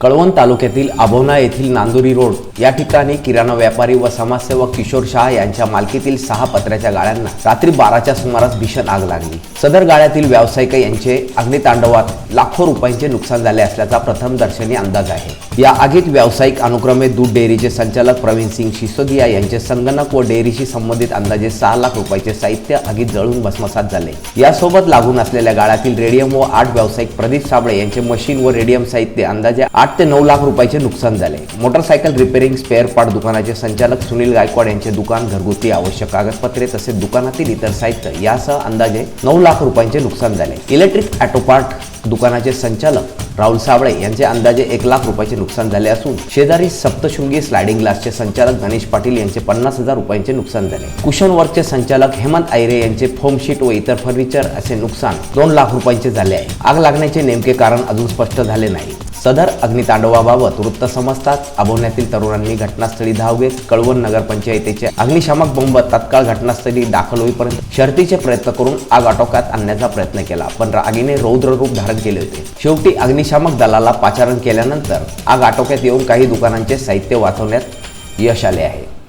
कळवण तालुक्यातील आभोना येथील नांदुरी रोड या ठिकाणी किराणा व्यापारी व समाजसेवक किशोर शहा यांच्या मालकीतील सहा पत्र्याच्या गाळ्यांना रात्री बाराच्या सुमारास भीषण आग लागली. सदर गाळ्यातील व्यावसायिक यांचे अग्नितांडवात लाखो रुपयांचे नुकसान झाले असल्याचा प्रथमदर्शनी अंदाज आहे. या आगीत व्यावसायिक अनुक्रमे दूध डेअरीचे संचालक प्रवीण सिंग सिसोदिया यांचे संगणक व डेअरीशी संबंधित अंदाजे सहा लाख रुपयाचे साहित्य आगीत जळून भस्मसात झाले. यासोबत लागून असलेल्या गाळ्यातील रेडियम व आठ व्यावसायिक प्रदीप साबळे यांचे मशीन व रेडियम साहित्य अंदाजे आठ ते नऊ लाख रुपयाचे नुकसान झाले. मोटरसायकल रिपेअरिंग स्पेअर पार्ट दुकानाचे संचालक सुनील गायकवाड यांचे दुकान घरगुती आवश्यक कागदपत्रे तसेच दुकानातील इतर साहित्य यासह अंदाजे नऊ लाख रुपयांचे नुकसान झाले. इलेक्ट्रिक ऑटो पार्ट दुकानाचे संचालक राहुल साबळे यांचे अंदाजे एक लाख रुपयाचे नुकसान झाले असून शेजारी सप्तशृंगी स्लायडिंग ग्लासचे संचालक गणेश पाटील यांचे पन्नास हजार रुपयांचे नुकसान झाले. कुशन वर्कचे संचालक हेमंत आयरे यांचे फोमशीट व इतर फर्निचर असे नुकसान दोन लाख रुपयांचे झाले आहे. आग लागण्याचे नेमके कारण अजून स्पष्ट झाले नाही. सदर अग्नितांडवाबाबत वृत्त समजताच अभोवण्यातील तरुणांनी घटनास्थळी धाव घेत कळवण नगरपंचायतीचे अग्निशामक बंब तत्काळ घटनास्थळी दाखल होईपर्यंत शर्तीचे प्रयत्न करून आग आटोक्यात आणण्याचा प्रयत्न केला. पण आगीने रौद्र रूप धारण केले होते. शेवटी अग्निशामक दलाला पाचारण केल्यानंतर आग आटोक्यात येऊन काही दुकानांचे साहित्य वाचवण्यात यश आले आहे.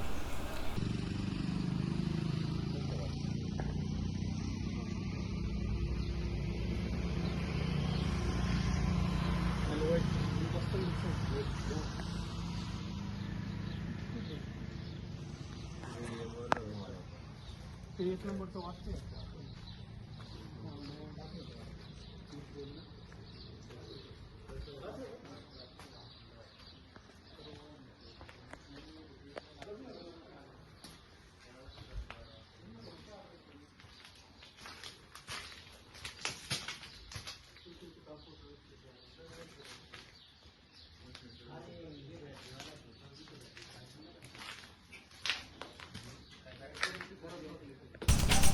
एक नंबर तो वाचते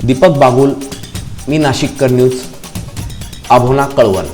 दीपक बागुल मी नाशिककर न्यूज आभोना कळवण.